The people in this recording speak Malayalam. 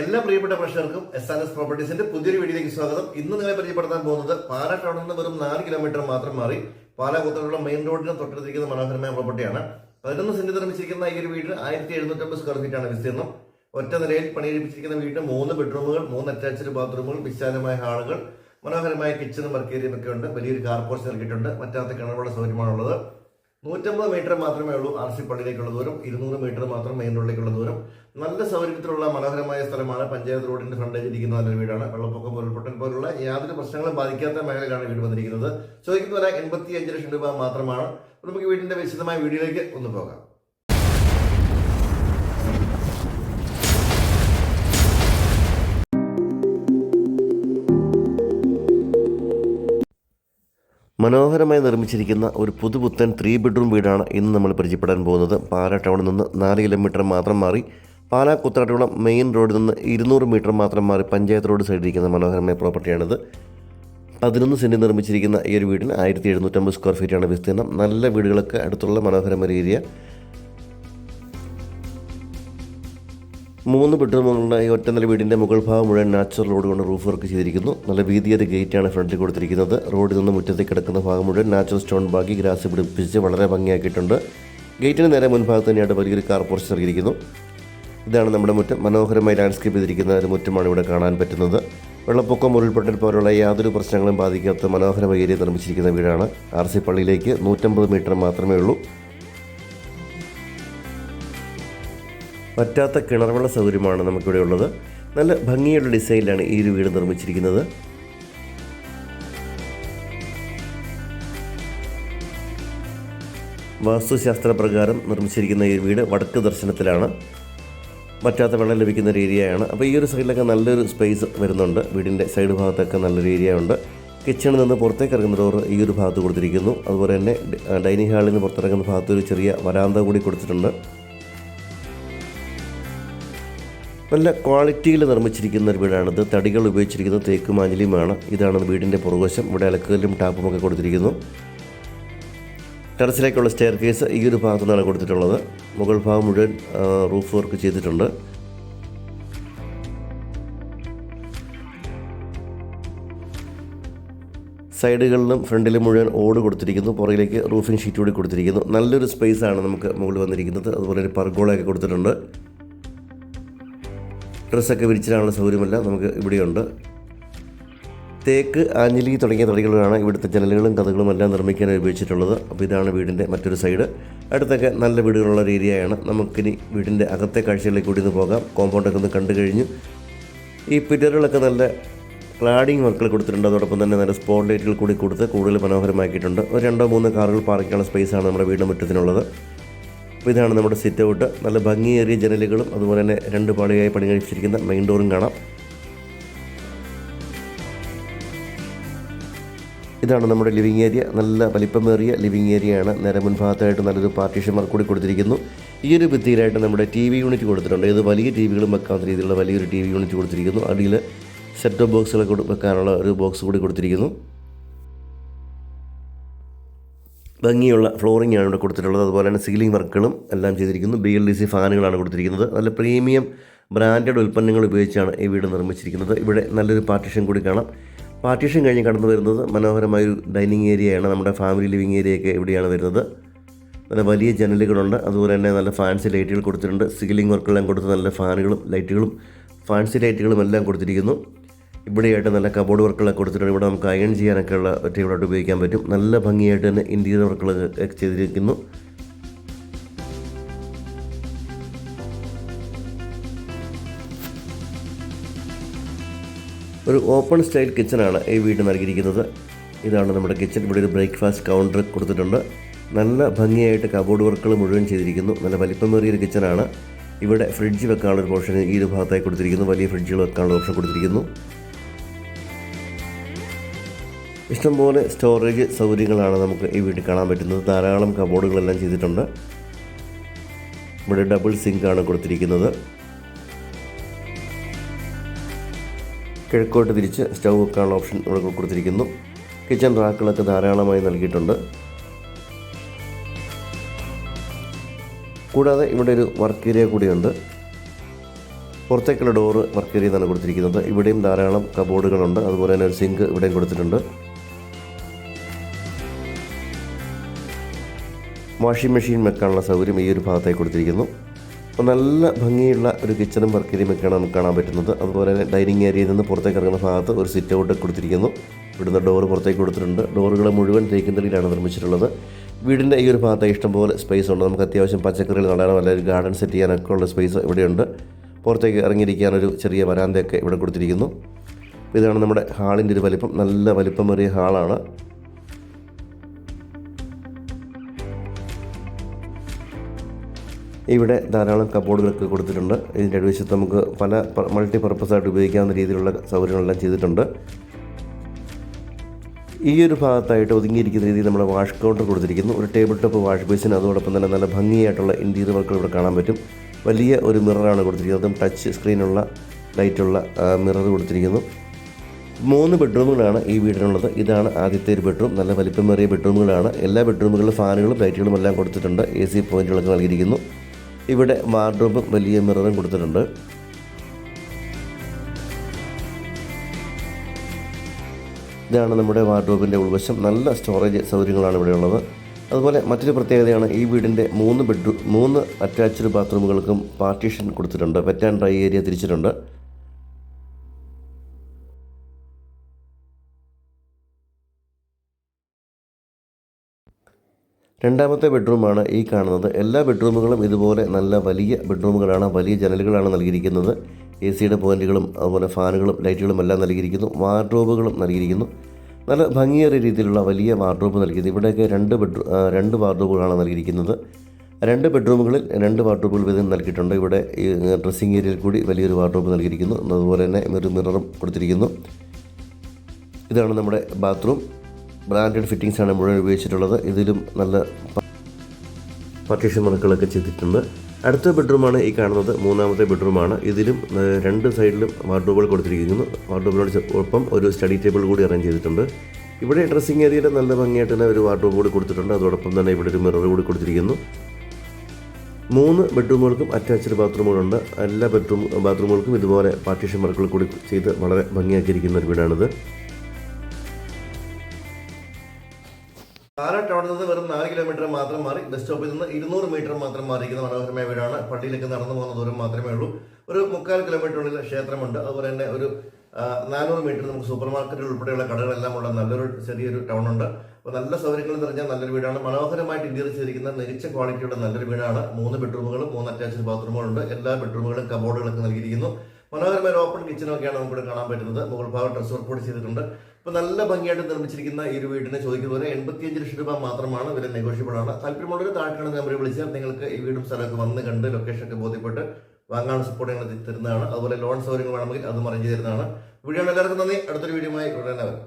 എല്ലാ പ്രിയപ്പെട്ട പ്രേക്ഷകർക്കും എസ് ആർ എസ് പ്രോപ്പർട്ടീസിന്റെ പുതിയൊരു വീഡിയോയിലേക്ക് സ്വാഗതം. ഇന്ന് നിങ്ങളെ പരിചയപ്പെടുത്താൻ പോകുന്നത് പാലാ ടൗണിൽ നിന്ന് വെറും നാല് കിലോമീറ്റർ മാത്രം മാറി പാലാ കുത്തനുള്ള മെയിൻ റോഡിന് തൊട്ടടുത്തിരിക്കുന്ന മനോഹരമായ പ്രോപ്പർട്ടിയാണ് പതിനൊന്ന് സെന്റ് നിർമ്മിച്ചിരിക്കുന്ന ഈ ഒരു വീട് ആയിരത്തി എഴുന്നൂറ്റമ്പത് സ്ക്വയർ ഫീറ്റ് ആണ് വിസ്തീർണം. ഒറ്റ നിലയിൽ പണിയെടുപ്പിച്ചിരിക്കുന്ന വീട്ടിൽ മൂന്ന് ബെഡ്റൂമുകൾ മൂന്ന് അറ്റാച്ച്ഡ് ബാത്റൂമുകൾ വിശാലമായ ഹാളുകൾ മനോഹരമായ കിച്ചണും വർക്ക് ഏരിയയും ഒക്കെ ഉണ്ട്. വലിയൊരു കാർ പോർച്ച് നൽകിയിട്ടുണ്ട് മറ്റാത്ത കിണറുകളുടെ സൗകര്യമാണുള്ളത്. നൂറ്റമ്പത് മീറ്റർ മാത്രമേ ഉള്ളൂ ആർ സി പള്ളിയിലേക്കുള്ള ദൂരം ഇരുന്നൂറ് മീറ്റർ മാത്രം മെയിൻ റോഡിലേക്കുള്ള ദൂരം. നല്ല സൗകര്യത്തിലുള്ള മനോഹരമായ സ്ഥലമാണ് പഞ്ചായത്ത് റോഡിന്റെ ഫ്രണ്ടേജ് ഇരിക്കുന്ന നല്ലൊരു വീടാണ്. വെള്ളപ്പൊക്കം ഉരുൾപൊട്ടൽ പോലുള്ള യാതൊരു പ്രശ്നങ്ങളും ബാധിക്കാത്ത മേഖലയിലാണ് വീട് വന്നിരിക്കുന്നത്. ചോദിക്കുന്ന വില എൺപത്തി അഞ്ച് ലക്ഷം രൂപ മാത്രമാണ്. നമുക്ക് വീടിന്റെ വിശദമായ വീഡിയോയിലേക്ക് ഒന്ന് പോകാം. മനോഹരമായി നിർമ്മിച്ചിരിക്കുന്ന ഒരു പുതുപുത്തൻ ത്രീ ബെഡ്റൂം വീടാണ് ഇന്ന് നമ്മൾ പരിചയപ്പെടാൻ പോകുന്നത്. പാലാ ടൗണിൽ നിന്ന് നാല് കിലോമീറ്റർ മാത്രം മാറി പാലാ കുത്താട്ടുകുളം മെയിൻ റോഡിൽ നിന്ന് ഇരുന്നൂറ് മീറ്റർ മാത്രം മാറി പഞ്ചായത്ത് റോഡ് സൈഡിലിരിക്കുന്ന മനോഹരമായ പ്രോപ്പർട്ടിയാണിത് പതിനൊന്ന് സെന്റ് നിർമ്മിച്ചിരിക്കുന്ന ഈ ഒരു വീടിന് ആയിരത്തി എഴുന്നൂറ്റമ്പത് സ്ക്വയർ ഫീറ്റാണ് വിസ്തീർണം. നല്ല വീടുകളൊക്കെ അടുത്തുള്ള മനോഹരമായ ഏരിയ മൂന്ന് ബെഡ്റൂമുകളുടെ ഈ ഒറ്റനില വീടിന്റെ മുകൾ ഭാഗം മുഴുവൻ നാച്ചുറൽ റോഡ് കൊണ്ട് റൂഫ് വർക്ക് ചെയ്തിരിക്കുന്നു. നല്ല വീതിയേറെ ഗേറ്റാണ് ഫ്രണ്ടിൽ കൊടുത്തിരിക്കുന്നത്. റോഡിൽ നിന്ന് മുറ്റത്തേക്ക് കിടക്കുന്ന ഭാഗം മുഴുവൻ നാച്ചുറൽ സ്റ്റോൺ ബാക്കി ഗ്രാസ് പിടിപ്പിച്ച് വളരെ ഭംഗിയാക്കിയിട്ടുണ്ട്. ഗേറ്റിന് നേരെ മുൻഭാഗത്ത് തന്നെയായിട്ട് വലിയൊരു കാർ പോർച്ച് നൽകിയിരിക്കുന്നു ഇതാണ് നമ്മുടെ മുറ്റം. മനോഹരമായി ലാൻഡ്സ്കേപ്പ് ചെയ്തിരിക്കുന്ന ഒരു മുറ്റമാണ് ഇവിടെ കാണാൻ പറ്റുന്നത്. വെള്ളപ്പൊക്കം ഉരുൾപൊട്ടൽ പോലുള്ള യാതൊരു പ്രശ്നങ്ങളും ബാധിക്കാത്ത മനോഹരമായ ഏരിയ നിർമ്മിച്ചിരിക്കുന്ന വീടാണ്. ആർ സി പള്ളിയിലേക്ക് നൂറ്റമ്പത് മീറ്റർ മാത്രമേ ഉള്ളൂ. പറ്റാത്ത കിണർവെള്ള സൗകര്യമാണ് നമുക്കിവിടെ ഉള്ളത്. നല്ല ഭംഗിയുള്ള ഡിസൈനിലാണ് ഈ ഒരു വീട് നിർമ്മിച്ചിരിക്കുന്നത്. വാസ്തുശാസ്ത്ര പ്രകാരം നിർമ്മിച്ചിരിക്കുന്ന ഈ വീട് വടക്ക് ദർശനത്തിലാണ്. പറ്റാത്ത വെള്ളം ലഭിക്കുന്ന ഒരു ഏരിയയാണ്. അപ്പോൾ ഈ ഒരു സൈഡിലൊക്കെ നല്ലൊരു സ്പേസ് വരുന്നുണ്ട്. വീടിന്റെ സൈഡ് ഭാഗത്തൊക്കെ നല്ലൊരു ഏരിയ ഉണ്ട്. കിച്ചണിൽ നിന്ന് പുറത്തേക്ക് ഇറങ്ങുന്ന ഡോർ ഈ ഒരു ഭാഗത്ത് കൊടുത്തിരിക്കുന്നു. അതുപോലെ തന്നെ ഡൈനിങ് ഹാളിൽ നിന്ന് പുറത്തിറങ്ങുന്ന ഭാഗത്ത് ഒരു ചെറിയ വരാന്ത കൂടി കൊടുത്തിട്ടുണ്ട്. നല്ല ക്വാളിറ്റിയിൽ നിർമ്മിച്ചിരിക്കുന്ന ഒരു വീടാണിത്. തടികൾ ഉപയോഗിച്ചിരിക്കുന്നത് തേക്ക് മാഞ്ഞിലിയുമാണ് ഇതാണ് വീടിന്റെ പുറകുവശം. ഇവിടെ അലക്കലും ടാപ്പും ഒക്കെ കൊടുത്തിരിക്കുന്നു. ടെറസിലേക്കുള്ള സ്റ്റെയർ കേസ് ഈ ഒരു ഭാഗത്തു നിന്നാണ് കൊടുത്തിട്ടുള്ളത്. മുകൾ ഭാഗം മുഴുവൻ റൂഫ് വർക്ക് ചെയ്തിട്ടുണ്ട്. സൈഡുകളിലും ഫ്രണ്ടിലും മുഴുവൻ ഓട് കൊടുത്തിരിക്കുന്നു. പുറകിലേക്ക് റൂഫിംഗ് ഷീറ്റ് കൂടി കൊടുത്തിരിക്കുന്നു. നല്ലൊരു സ്പേസ് ആണ് നമുക്ക് മുകളിൽ വന്നിരിക്കുന്നത്. അതുപോലെ ഒരു പർഗോളയൊക്കെ കൊടുത്തിട്ടുണ്ട്. ഡ്രസ്സൊക്കെ വിരിച്ചിടാനുള്ള സൗകര്യമെല്ലാം നമുക്ക് ഇവിടെയുണ്ട്. തേക്ക് ആഞ്ഞിലി തുടങ്ങിയ തടികളാണ് ഇവിടുത്തെ ജനലുകളും കഥകളും എല്ലാം നിർമ്മിക്കാൻ ഉപയോഗിച്ചിട്ടുള്ളത്. അപ്പോൾ ഇതാണ് വീടിന്റെ മറ്റൊരു സൈഡ്. അടുത്തൊക്കെ നല്ല വീടുകളുള്ള ഒരു ഏരിയയാണ്. നമുക്കിനി വീടിന്റെ അകത്തെ കാഴ്ചകളിലേക്ക് കൂടി ഒന്ന് പോകാം. കോമ്പൗണ്ടൊക്കെ ഒന്ന് കണ്ടു കഴിഞ്ഞു. ഈ പിറ്ററുകളൊക്കെ നല്ല ക്ലാഡിങ് വർക്കുകൾ കൊടുത്തിട്ടുണ്ട്. അതോടൊപ്പം തന്നെ നല്ല സ്പോട്ട് ലൈറ്റുകൾ കൂടി കൊടുത്ത് കൂടുതൽ മനോഹരമാക്കിയിട്ടുണ്ട്. ഒരു രണ്ടോ മൂന്നോ കാറുകൾ പാർക്ക് ചെയ്യാനുള്ള സ്പേസാണ് നമ്മുടെ വീടിന്റെ മുറ്റത്തിനുള്ളത്. അപ്പോൾ ഇതാണ് നമ്മുടെ സിറ്റ് ഔട്ട് നല്ല ഭംഗിയേറിയ ജനലുകളും അതുപോലെ തന്നെ രണ്ട് പാളിയായി പണി കഴിച്ചിരിക്കുന്ന മെയിൻ ഡോറും കാണാം. ഇതാണ് നമ്മുടെ ലിവിങ് ഏരിയ നല്ല വലിപ്പമേറിയ ലിവിങ് ഏരിയയാണ് നേരെ മുൻഭാഗത്തായിട്ട് നല്ലൊരു പാർട്ടീഷൻ വർക്ക് കൂടി കൊടുത്തിരിക്കുന്നു. ഈ ഒരു ഭിത്തിയിലായിട്ട് നമ്മുടെ ടി വി യൂണിറ്റ് കൊടുത്തിട്ടുണ്ട്. ഇത് വലിയ ടി വികളും വെക്കാവുന്ന രീതിയിലുള്ള വലിയൊരു ടി വി യൂണിറ്റ് കൊടുത്തിരിക്കുന്നു. അടിയിൽ സെറ്റ് ബോക്സുകളൊക്കെ വെക്കാനുള്ള ഒരു ബോക്സ് കൂടി കൊടുത്തിരിക്കുന്നു. ഭംഗിയുള്ള ഫ്ലോറിംഗ് ആണ് ഇവിടെ കൊടുത്തിട്ടുള്ളത്. അതുപോലെ തന്നെ സീലിംഗ് വർക്കുകളും എല്ലാം ചെയ്തിരിക്കുന്നു. ബി എൽ ഡി സി ഫാനുകളാണ് കൊടുത്തിരിക്കുന്നത്. നല്ല പ്രീമിയം ബ്രാൻഡഡ് ഉൽപ്പന്നങ്ങൾ ഉപയോഗിച്ചാണ് ഈ വീട് നിർമ്മിച്ചിരിക്കുന്നത്. ഇവിടെ നല്ലൊരു പാർട്ടീഷൻ കൂടി കാണാം. പാർട്ടീഷൻ കഴിഞ്ഞ് കടന്നു വരുന്നത് മനോഹരമായൊരു ഡൈനിങ് ഏരിയയാണ് നമ്മുടെ ഫാമിലി ലിവിങ് ഏരിയയൊക്കെ ഇവിടെയാണ് വരുന്നത്. നല്ല വലിയ ജനലുകളുണ്ട്. അതുപോലെ തന്നെ നല്ല ഫാൻസി ലൈറ്റുകൾ കൊടുത്തിട്ടുണ്ട്. സീലിംഗ് വർക്കെല്ലാം കൊടുത്ത് നല്ല ഫാനുകളും ലൈറ്റുകളും ഫാൻസി ലൈറ്റുകളും എല്ലാം കൊടുത്തിരിക്കുന്നു. ഇവിടെയായിട്ട് നല്ല കബോർഡ് വർക്കുകളൊക്കെ കൊടുത്തിട്ടുണ്ട്. ഇവിടെ നമുക്ക് അയൺ ചെയ്യാനൊക്കെ ഉള്ള ടേബിളായിട്ട് ഉപയോഗിക്കാൻ പറ്റും. നല്ല ഭംഗിയായിട്ട് തന്നെ ഇന്റീരിയർ വർക്കുകളൊക്കെ ചെയ്തിരിക്കുന്നു. ഒരു ഓപ്പൺ സ്റ്റൈൽ കിച്ചണാണ് ഈ വീട് നൽകിയിരിക്കുന്നത്. ഇതാണ് നമ്മുടെ കിച്ചൺ ഇവിടെ ഒരു ബ്രേക്ക്ഫാസ്റ്റ് കൗണ്ടർ കൊടുത്തിട്ടുണ്ട്. നല്ല ഭംഗിയായിട്ട് കബോർഡ് വർക്കുകൾ മുഴുവൻ ചെയ്തിരിക്കുന്നു. നല്ല വലിപ്പമേറിയൊരു കിച്ചണാണ് ഇവിടെ ഫ്രിഡ്ജ് വെക്കാനുള്ള ഒരു പോർഷൻ ഈ ഒരു ഭാഗത്തായി കൊടുത്തിരിക്കുന്നു. വലിയ ഫ്രിഡ്ജുകൾ വെക്കാനുള്ള ഓപ്ഷൻ കൊടുത്തിരിക്കുന്നു. ഇഷ്ടംപോലെ സ്റ്റോറേജ് സൗകര്യങ്ങളാണ് നമുക്ക് ഈ വീട്ടിൽ കാണാൻ പറ്റുന്നത്. ധാരാളം കബോർഡുകളെല്ലാം ചെയ്തിട്ടുണ്ട്. ഇവിടെ ഡബിൾ സിങ്കാണ് കൊടുത്തിരിക്കുന്നത്. കിഴക്കോട്ട് തിരിച്ച് സ്റ്റൗ വെക്കാനുള്ള ഓപ്ഷൻ ഇവിടെ കൊടുത്തിരിക്കുന്നു. കിച്ചൺ റാക്കുകളൊക്കെ ധാരാളമായി നൽകിയിട്ടുണ്ട്. കൂടാതെ ഇവിടെ ഒരു വർക്ക് ഏരിയ കൂടിയുണ്ട്. പുറത്തേക്കുള്ള ഡോറ് വർക്ക് ഏരിയ എന്നാണ് കൊടുത്തിരിക്കുന്നത്. ഇവിടെയും ധാരാളം കബോർഡുകളുണ്ട് അതുപോലെ തന്നെ ഒരു സിങ്ക് ഇവിടെയും കൊടുത്തിട്ടുണ്ട്. വാഷിംഗ് മെഷീൻ വെക്കാനുള്ള സൗകര്യം ഈ ഒരു ഭാഗത്തായി കൊടുത്തിരിക്കുന്നു. അപ്പോൾ നല്ല ഭംഗിയുള്ള ഒരു കിച്ചണും വർക്ക് ഏരിയയും ഒക്കെയാണ് നമുക്ക് കാണാൻ പറ്റുന്നത്. അതുപോലെ തന്നെ ഡൈനിങ് ഏരിയയിൽ നിന്ന് പുറത്തേക്ക് ഇറങ്ങുന്ന ഭാഗത്ത് ഒരു സിറ്റ് ഔട്ട് കൊടുത്തിരിക്കുന്നു. ഇവിടുന്ന് ഡോർ പുറത്തേക്ക് കൊടുത്തിട്ടുണ്ട്. ഡോറുകൾ മുഴുവൻ തേക്കുന്നതിലാണ് നിർമ്മിച്ചിട്ടുള്ളത്. വീടിന്റെ ഈ ഒരു ഭാഗത്തായി ഇഷ്ടംപോലെ സ്പേസ് ഉണ്ട്. നമുക്ക് അത്യാവശ്യം പച്ചക്കറികൾ നടാനോ അല്ലെങ്കിൽ ഗാർഡൻ സെറ്റ് ചെയ്യാനൊക്കെ ഉള്ള സ്പേസ് ഇവിടെയുണ്ട്. പുറത്തേക്ക് ഇറങ്ങിയിരിക്കാനൊരു ചെറിയ വരാന്തയൊക്കെ ഇവിടെ കൊടുത്തിരിക്കുന്നു. ഇതാണ് നമ്മുടെ ഹാളിന്റെ ഒരു വലിപ്പം. നല്ല വലിപ്പമേറിയ ഹാളാണ്. ഇവിടെ ധാരാളം കബോർഡുകളൊക്കെ കൊടുത്തിട്ടുണ്ട്. ഇതിന്റെ അടിവശത്ത് നമുക്ക് പല മൾട്ടി പർപ്പസായിട്ട് ഉപയോഗിക്കാവുന്ന രീതിയിലുള്ള സൗകര്യങ്ങളെല്ലാം ചെയ്തിട്ടുണ്ട്. ഈ ഒരു ഭാഗത്തായിട്ട് ഒതുങ്ങിയിരിക്കുന്ന രീതിയിൽ നമ്മുടെ വാഷ് കൗണ്ടർ കൊടുത്തിരിക്കുന്നു. ഒരു ടേബിൾ ടോപ്പ് വാഷ് ബേസിന് അതോടൊപ്പം തന്നെ നല്ല ഭംഗിയായിട്ടുള്ള ഇന്റീരിയർ വർക്കുകൾ ഇവിടെ കാണാൻ പറ്റും. വലിയ ഒരു മിററാണ് കൊടുത്തിരിക്കുന്നത്. അതും ടച്ച് സ്ക്രീനുള്ള ലൈറ്റുള്ള മിറർ കൊടുത്തിരിക്കുന്നു. മൂന്ന് ബെഡ്റൂമുകളാണ് ഈ വീടിനുള്ളത്. ഇതാണ് ആദ്യത്തെ ഒരു ബെഡ്റൂം. നല്ല വലിപ്പമേറിയ ബെഡ്റൂമുകളാണ്. എല്ലാ ബെഡ്റൂമുകളിലും ഫാനുകളും ലൈറ്റുകളും എല്ലാം കൊടുത്തിട്ടുണ്ട്. എ സി പോയിന്റുകളൊക്കെ നൽകിയിരിക്കുന്നു. ഇവിടെ വാർഡ്രോബും വലിയ മിററും കൊടുത്തിട്ടുണ്ട്. ഇതാണ് നമ്മുടെ വാർഡ്രോബിന്റെ ഉൾവശം. നല്ല സ്റ്റോറേജ് സൗകര്യങ്ങളാണ് ഇവിടെ ഉള്ളത്. അതുപോലെ മറ്റൊരു പ്രത്യേകതയാണ് ഈ വീടിന്റെ മൂന്ന് ബെഡ്റൂം മൂന്ന് അറ്റാച്ച്ഡ് ബാത്റൂമുകൾക്കും പാർട്ടീഷൻ കൊടുത്തിട്ടുണ്ട്. വെറ്റ് ആൻഡ് ഡ്രൈ ഏരിയ തിരിച്ചിട്ടുണ്ട്. രണ്ടാമത്തെ ബെഡ്റൂമാണ് ഈ കാണുന്നത്. എല്ലാ ബെഡ്റൂമുകളും ഇതുപോലെ നല്ല വലിയ ബെഡ്റൂമുകളാണ് വലിയ ജനലുകളാണ് നൽകിയിരിക്കുന്നത്. എ സിയുടെ പോയിന്റുകളും അതുപോലെ ഫാനുകളും ലൈറ്റുകളും എല്ലാം നൽകിയിരിക്കുന്നു. വാർഡ്രോബുകളും നൽകിയിരിക്കുന്നു. നല്ല ഭംഗിയേറിയ രീതിയിലുള്ള വലിയ വാർഡ്രോബ് നൽകിയത് ഇവിടെയൊക്കെ രണ്ട് ബെഡ്റൂ രണ്ട് വാർഡ്രോബുകളാണ് നൽകിയിരിക്കുന്നത്. രണ്ട് ബെഡ്റൂമുകളിൽ രണ്ട് വാർഡ്രോബുകൾ വീതം നൽകിയിട്ടുണ്ട്. ഇവിടെ ഈ ഡ്രസ്സിംഗ് ഏരിയയിൽ കൂടി വലിയൊരു വാർഡ്രോബ് നൽകിയിരിക്കുന്നു. അതുപോലെ തന്നെ ഒരു മിററും കൊടുത്തിരിക്കുന്നു. ഇതാണ് നമ്മുടെ ബാത്റൂം. ബ്രാൻഡഡ് ഫിറ്റിങ്സ് ആണ് മുഴുവൻ ഉപയോഗിച്ചിട്ടുള്ളത്. ഇതിലും നല്ല പാർട്ടീഷൻ വർക്കുകളൊക്കെ ചെയ്തിട്ടുണ്ട്. അടുത്ത ബെഡ്റൂമാണ് ഈ കാണുന്നത്. മൂന്നാമത്തെ ബെഡ്റൂമാണ്. ഇതിലും രണ്ട് സൈഡിലും വാർഡ്രോബുകൾ കൊടുത്തിരിക്കുന്നു. വാർഡ്രോബിനോട് ഒപ്പം ഒരു സ്റ്റഡി ടേബിൾ കൂടി അറേഞ്ച് ചെയ്തിട്ടുണ്ട്. ഇവിടെ ഡ്രസ്സിങ് ഏരിയയിൽ നല്ല ഭംഗിയായിട്ട് തന്നെ ഒരു വാർഡ്രോബ് കൂടി കൊടുത്തിട്ടുണ്ട്. അതോടൊപ്പം തന്നെ ഇവിടെ ഒരു മിറർ കൂടി കൊടുത്തിരിക്കുന്നു. മൂന്ന് ബെഡ്റൂമുകൾക്കും അറ്റാച്ച്ഡ് ബാത്റൂമുകളുണ്ട്. എല്ലാ ബെഡ്റൂം ബാത്റൂമുകൾക്കും ഇതുപോലെ പാർട്ടീഷൻ വർക്കുകൾ കൂടി ചെയ്ത് വളരെ ഭംഗിയാക്കിയിരിക്കുന്ന ഒരു വീടാണിത്. പാലാ ടൗണിൽ വെറും നാല് കിലോമീറ്റർ മാത്രം മാറി ബസ് സ്റ്റോപ്പിൽ നിന്ന് ഇരുന്നൂറ് മീറ്റർ മാത്രം മാറിയിരിക്കുന്ന മനോഹരമായ വീടാണ്. പള്ളിയിലേക്ക് നടന്നു പോകുന്ന ദൂരം മാത്രമേ ഉള്ളൂ. ഒരു മുക്കാൽ കിലോമീറ്ററിനുള്ളിൽ ക്ഷേത്രമുണ്ട്. അതുപോലെ തന്നെ ഒരു നാനൂറ് മീറ്റർ നമുക്ക് സൂപ്പർ മാർക്കറ്റുകൾ ഉൾപ്പെടെയുള്ള കടകളെല്ലാം ഉള്ള നല്ലൊരു ചെറിയൊരു ടൗൺ ഉണ്ട് അപ്പോൾ നല്ല സൗകര്യങ്ങൾ നിറഞ്ഞ നല്ലൊരു വീടാണ്. മനോഹരമായിട്ട് ഇന്ത്യയിൽ ചെയ്തിരിക്കുന്ന മികച്ച ക്വാളിറ്റിയുടെ നല്ലൊരു വീടാണ്. മൂന്ന് ബെഡ്റൂമുകളും മൂന്ന് അറ്റാച്ച്ഡ് ബാത്റൂമുകളുണ്ട് എല്ലാ ബെഡ്റൂമുകളും കബോർഡുകളൊക്കെ നൽകിയിരിക്കുന്നു. മനോഹരമായ ഓപ്പൺ കിച്ചനൊക്കെയാണ് നമുക്കിവിടെ കാണാൻ പറ്റുന്നത്. മുകൾ ഭാഗം ഡ്രസ് കൂടി ചെയ്തിട്ടുണ്ട്. ഇപ്പൊ നല്ല ഭംഗിയായിട്ട് നിർമ്മിച്ചിരിക്കുന്ന ഈ ഒരു വീടിനെ പോലെ എൺപത്തിയഞ്ച് ലക്ഷം രൂപ മാത്രമാണ് വില നെഗോഷ്യബിൾ ആണ്. താല്പര്യമുള്ളവർ താഴ്ക്കാണ് നമ്പർ വിളിച്ചാൽ നിങ്ങൾക്ക് ഈ വീടും സ്ഥലമൊക്കെ വന്ന് കണ്ട് ലൊക്കേഷൻ ഒക്കെ ബോധ്യപ്പെട്ട് വാങ്ങാനുള്ള സപ്പോർട്ട് ഞങ്ങൾ തരുന്നതാണ്. അതുപോലെ ലോൺ സൗകര്യങ്ങൾ വേണമെങ്കിൽ അതും അറേഞ്ച് തരുന്നതാണ്. വീഡിയോ എല്ലാവർക്കും നന്ദി. അടുത്തൊരു വീഡിയോയുമായി ഉടനെ വരാം.